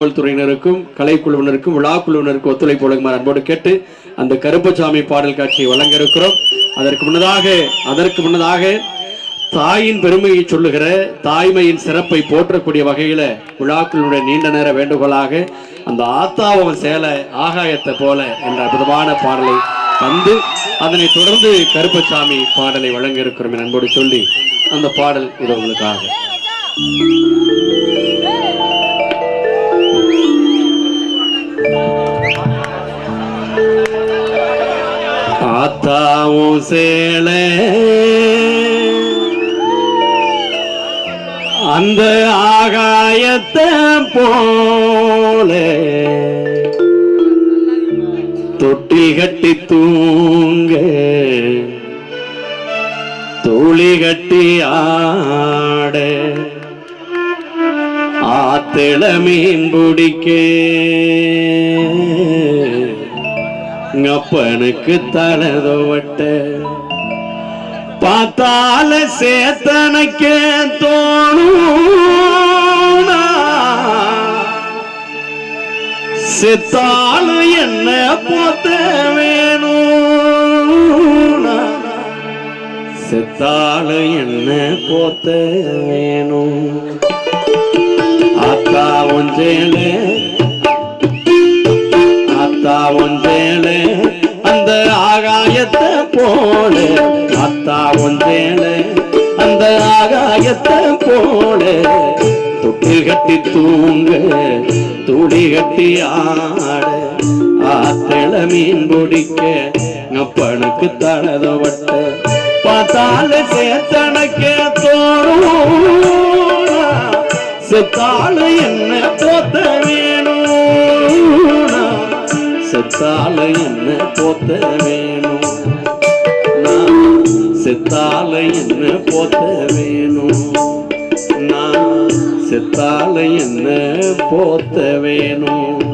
காவல்துறையினருக்கும் கலைக்குழுவினருக்கும் விழாக்குழுவினருக்கும் ஒத்துழைப்பு வழங்குமாறு அன்போடு கேட்டு அந்த கருப்பசாமி பாடல் காட்சியை வழங்க இருக்கிறோம் அதற்கு முன்னதாக அதற்கு முன்னதாக தாயின் பெருமையை சொல்லுகிற தாய்மையின் சிறப்பை போற்றக்கூடிய வகையில விழாக்களுடைய நீண்ட நேர வேண்டுகோளாக அந்த ஆத்தாவன் சேலை ஆகாயத்தை போல என்ற அற்புதமான பாடலை தந்து அதனை தொடர்ந்து கருப்பசாமி பாடலை வழங்க இருக்கிறோம் என அன்போடு சொல்லி அந்த பாடல் இது உங்களுக்காக. ஆத்தாவும் சேலை. அந்த ஆகாயத்தை போல. தொட்டில் கட்டி தூங்க. தோழி கட்டி ஆட. ஆத்திள மீன் பிடிக்க. அப்பனுக்கு தலதோவட்ட பார்த்தால சேத்தனக்கே தோணும் செத்தாலும் என்ன போத்த வேணும் செத்தாலும் என்ன போத்த வேணும். போல. அத்தா ஒன்றேன அந்த ஆகாயத்தை போல. தொட்டில் கட்டி தூங்க துடி கட்டி ஆட. ஆத்தள மீன் பிடிக்க அப்பனுக்கு தளதவட்ட பார்த்தால சேத்தனக்கே தோறும். செத்தால என்ன போத்த வேணும்? செத்தால என்ன போத்த வேணும்? செத்தால என்ன போத்த வேணும்? நான் செத்தால என்ன போத்த வேணும்?